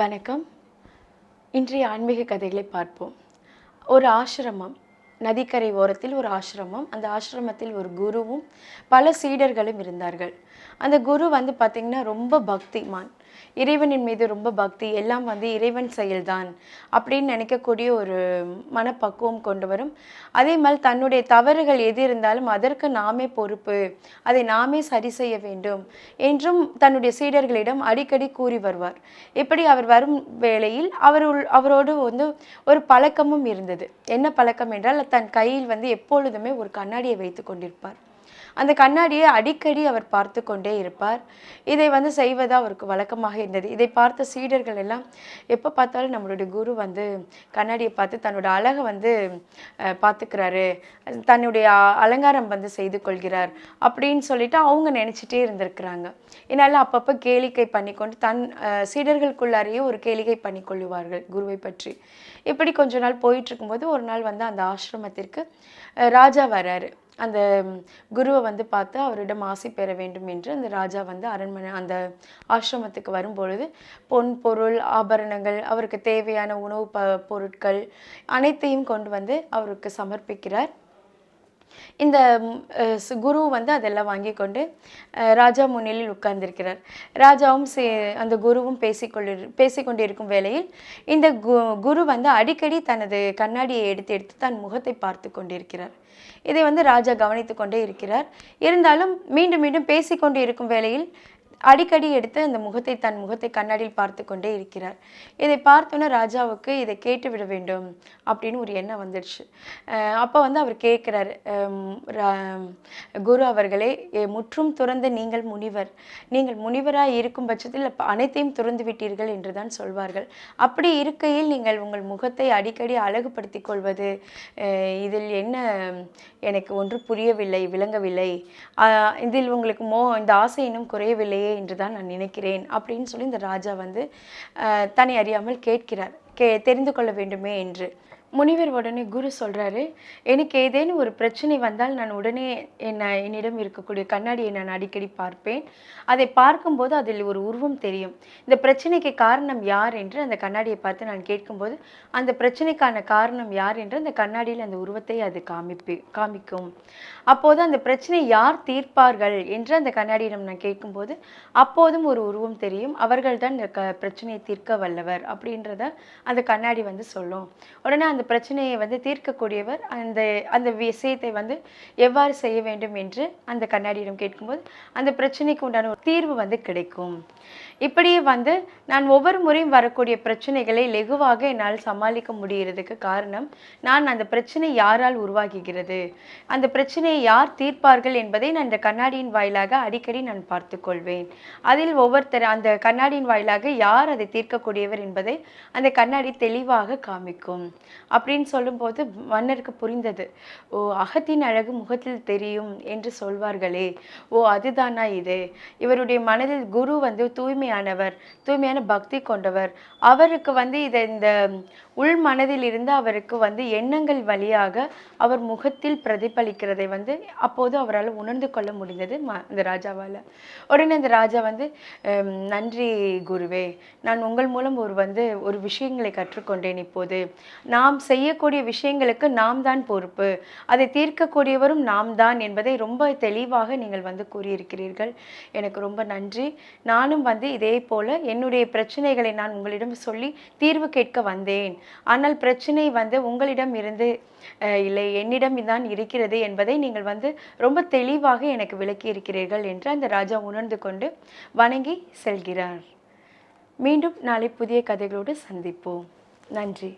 வணக்கம். இன்றைய ஆன்மீக கதைகளை பார்ப்போம். ஒரு ஆசிரமம் நதிக்கரை ஓரத்தில் ஒரு ஆசிரமம் அந்த ஆசிரமத்தில் ஒரு குருவும் பல சீடர்களும் இருந்தார்கள். அந்த குரு வந்து பார்த்திங்கன்னா ரொம்ப பக்திமான். இறைவனின் மீது ரொம்ப பக்தி எல்லாம் வந்து இறைவன் செயல்தான் அப்படின்னு நினைக்கக்கூடிய ஒரு மனப்பக்குவம் கொண்டு வரும். அதே மாதிரி தன்னுடைய தவறுகள் எது இருந்தாலும் அதற்கு நாமே பொறுப்பு அதை நாமே சரி செய்ய வேண்டும் என்றும் தன்னுடைய சீடர்களிடம் அடிக்கடி கூறி வருவார். இப்படி அவர் வரும் வேளையில் அவர் அவரோடு வந்து ஒரு பழக்கமும் இருந்தது. என்ன பழக்கம் என்றால் தன் கையில் வந்து எப்பொழுதுமே ஒரு கண்ணாடியை வைத்து கொண்டிருப்பார். அந்த கண்ணாடியை அடிக்கடி அவர் பார்த்து கொண்டே இருப்பார். இதை வந்து செய்வது அவருக்கு வழக்கமாக இருந்தது. இதை பார்த்த சீடர்கள் எல்லாம் எப்போ பார்த்தாலும் நம்மளுடைய குரு வந்து கண்ணாடியை பார்த்து தன்னோட அழகை வந்து அஹ், பார்த்துக்கிறாரு. தன்னுடைய அலங்காரம் வந்து செய்து கொள்கிறார் அப்படின்னு சொல்லிட்டு அவங்க நினச்சிட்டே இருந்திருக்கிறாங்க. என்னால் அப்பப்போ கேளிக்கை பண்ணிக்கொண்டு தன் அஹ், சீடர்களுக்குள்ளாரையே ஒரு கேளிக்கை பண்ணிக்கொள்ளுவார்கள் குருவை பற்றி. இப்படி கொஞ்ச நாள் போயிட்டு இருக்கும்போது ஒரு நாள் வந்து அந்த ஆசிரமத்திற்கு ராஜா வராரு. அந்த குருவை வந்து பார்த்து அவரிடம் ஆசை பெற வேண்டும் என்று அந்த ராஜா வந்து அரண்மனை அந்த ஆசிரமத்துக்கு வரும்பொழுது பொன் பொருள் ஆபரணங்கள் அவருக்கு தேவையான உணவு ப பொருட்கள் அனைத்தையும் கொண்டு வந்து அவருக்கு சமர்ப்பிக்கிறார். இந்த குரு வந்து அதெல்லாம் வாங்கி கொண்டு ராஜா முன்னிலையில் உட்கார்ந்திருக்கிறார். ராஜாவும் சே அந்த குருவும் பேசிக்கொண்டு பேசிக்கொண்டிருக்கும் வேளையில் இந்த கு குரு வந்து அடிக்கடி தனது கண்ணாடியை எடுத்து எடுத்து தன் முகத்தை பார்த்து கொண்டிருக்கிறார். இதை வந்து ராஜா கவனித்து கொண்டே இருக்கிறார். இருந்தாலும் மீண்டும் மீண்டும் பேசிக்கொண்டு இருக்கும் வேளையில் அடிக்கடி எடுத்து அந்த முகத்தை தன் முகத்தை கண்ணாடியில் பார்த்து கொண்டே இருக்கிறார். இதை பார்த்தோன்னே ராஜாவுக்கு இதை கேட்டு விட வேண்டும் அப்படின்னு ஒரு எண்ணம் வந்துடுச்சு. அப்போ வந்து அவர் கேட்குறாரு குரு அவர்களே முற்றும் துறந்த நீங்கள் முனிவர். நீங்கள் முனிவராக இருக்கும் பட்சத்தில் அனைத்தையும் துறந்து விட்டீர்கள் என்று தான் சொல்வார்கள். அப்படி இருக்கையில் நீங்கள் உங்கள் முகத்தை அடிக்கடி அழகுபடுத்திக் கொள்வது இதில் என்ன எனக்கு ஒன்று புரியவில்லை விளங்கவில்லை. இதில் உங்களுக்கு மோ இந்த ஆசை இன்னும் குறையவில்லையே என்று தான் நான் நினைக்கிறேன் அப்படின்னு சொல்லி இந்த ராஜா வந்து தன்னை அறியாமல் கேட்கிறார். கே தெரிந்து கொள்ள வேண்டுமே என்று. முனிவர் உடனே குரு சொல்கிறாரு எனக்கு ஏதேனும் ஒரு பிரச்சனை வந்தால் நான் உடனே என்னை என்னிடம் இருக்கக்கூடிய கண்ணாடியை நான் அடிக்கடி பார்ப்பேன். அதை பார்க்கும்போது அதில் ஒரு உருவம் தெரியும். இந்த பிரச்சனைக்கு காரணம் யார் என்று அந்த கண்ணாடியை பார்த்து நான் கேட்கும்போது அந்த பிரச்சனைக்கான காரணம் யார் என்று அந்த கண்ணாடியில் அந்த உருவத்தை அது காமிப்பு காமிக்கும். அப்போது அந்த பிரச்சனை யார் தீர்ப்பார்கள் என்று அந்த கண்ணாடியிடம் நான் கேட்கும்போது அப்போதும் ஒரு உருவம் தெரியும். அவர்கள் தான் இந்த க பிரச்சனையை தீர்க்க வல்லவர் அப்படின்றத அந்த கண்ணாடி வந்து சொல்லும். உடனே அந்த அந்த பிரச்சனையை வந்து தீர்க்கக்கூடியவர் அந்த அந்த விஷயத்தை வந்து எவ்வாறு செய்ய வேண்டும் என்று அந்த கண்ணாடியிடம் கேட்கும்போது அந்த பிரச்சனைக்கு உண்டான ஒரு தீர்வு வந்து கிடைக்கும். இப்படியே வந்து நான் ஒவ்வொரு முறையும் வரக்கூடிய பிரச்சனைகளை லெகுவாக என்னால் சமாளிக்க முடிகிறதுக்கு காரணம் நான் அந்த பிரச்சனை யாரால் உருவாகுகிறது அந்த பிரச்சனையை யார் தீர்ப்பார்கள் என்பதை நான் இந்த கண்ணாடியின் வாயிலாக அடிக்கடி நான் பார்த்து கொள்வேன். அதில் ஒவ்வொருத்தர் அந்த கண்ணாடியின் வாயிலாக யார் அதை தீர்க்கக்கூடியவர் என்பதை அந்த கண்ணாடி தெளிவாக காமிக்கும். அப்படின்னு சொல்லும்போது மன்னருக்கு புரிந்தது. ஓ அகத்தின் அழகு முகத்தில் தெரியும் என்று சொல்வார்களே. ஓ அதுதானா இது? இவருடைய மனதில் குரு வந்து தூய்மையானவர் தூய்மையான பக்தி கொண்டவர். அவருக்கு வந்து இதை இந்த உள் மனதில் இருந்து அவருக்கு வந்து எண்ணங்கள் வழியாக அவர் முகத்தில் பிரதிபலிக்கிறதை வந்து அப்போது அவரால் உணர்ந்து கொள்ள முடிந்தது இந்த ராஜாவால். உடனே அந்த ராஜா வந்து நன்றி குருவே. நான் உங்கள் மூலம் ஒரு வந்து ஒரு விஷயங்களை கற்றுக்கொண்டேன் இப்போது. நாம் செய்யக்கூடிய விஷயங்களுக்கு நாம் தான் பொறுப்பு. அதை தீர்க்கக்கூடியவரும் நாம் தான் என்பதை ரொம்ப தெளிவாக நீங்கள் வந்து கூறியிருக்கிறீர்கள். எனக்கு ரொம்ப நன்றி. நானும் வந்து இதே போல என்னுடைய பிரச்சனைகளை நான் உங்களிடம் சொல்லி தீர்வு கேட்க வந்தேன். ஆனால் பிரச்சனை வந்து உங்களிடம் இருந்து இல்லை என்னிடம் தான் இருக்கிறது என்பதை நீங்கள் வந்து ரொம்ப தெளிவாக எனக்கு விளக்கி இருக்கிறீர்கள் என்று அந்த ராஜா உணர்ந்து கொண்டு வணங்கி செல்கிறார். மீண்டும் நாளை புதிய கதைகளோடு சந்திப்போம். நன்றி.